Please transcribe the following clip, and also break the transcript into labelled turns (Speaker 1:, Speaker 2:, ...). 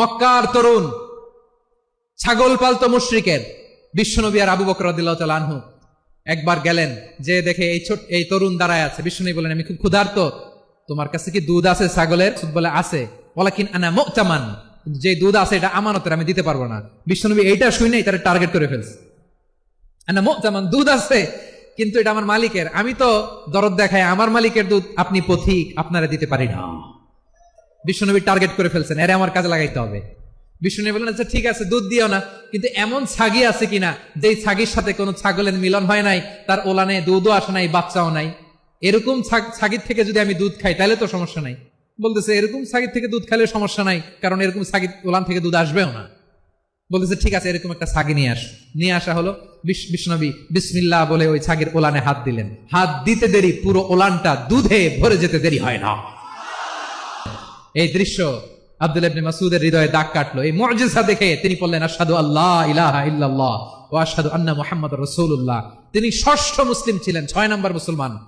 Speaker 1: মক্কার তরুণ ছাগল পালতো মুশ্রিকের, বিশ্বনবী আর আবু বকর আনহু। একবার গেলেন, যে দেখে এই ছোট এই তরুণ দাঁড়ায় আছে। বিশ্বনবী বলেন, আমি খুব ক্ষুধার্ত। তোমার কাছে কি দুধ আছে ছাগলের? বলে, আছে। ওয়ালাকিন আনা মুতামান। যে দুধ আছে এটা আমানতের, আমি দিতে পারব না। বিশ্বনবী এইটা শুনেই তারা টার্গেট করে ফেলছে। আনা মুতামান, দুধ আছে, কিন্তু এটা আমার মালিকের। আমি তো দরদ দেখাই, আমার মালিকের দুধ আপনি পথিক, আপনারা দিতে পারি না। বিশ্বনবী টার্গেট করে ফেলছেন, এরে আমার কাজে লাগাইতে হবে। বিষ্ণু বললেন আচ্ছা ঠিক আছে, দুধ দিও না, কিন্তু এমন ছাগি আছে কিনা, যেই ছাগির সাথে কোনো ছাগলের মিলন হয় নাই, তার ওলানে দুধও আসে নাই, বাচ্চাও নাই। এরকম ছাগ- ছাগির থেকে যদি আমি দুধ খাই, তাহলে তো সমস্যা নাই। বলতেছে, এরকম ছাগির থেকে দুধ খাইলে সমস্যা নাই, কারণ এরকম ছাগির ওলান থেকে দুধ আসবেও না। বলতেছে, ঠিক আছে, এরকম একটা ছাগি নিয়ে আস। নিয়ে আসা হলো বিষ্ণবী বিসমিল্লাহ বলে ওই ছাগির ওলানে হাত দিলেন। হাত দিতে দেরি, পুরো ওলানটা দুধে ভরে যেতে দেরি হয় না। এই দৃশ্য আব্দুল ইবনে মাসুদের হৃদয়ে দাগ কাটলো। এই মুজিজা দেখে তিনি বললেন আসাদু আল্লাহ ইলাহা ইল্লাল্লাহ ও আশহাদু আন্না মুহাম্মাদুর রাসূলুল্লাহ। তিনি ষষ্ঠ মুসলিম ছিলেন, ছয় নম্বর মুসলমান।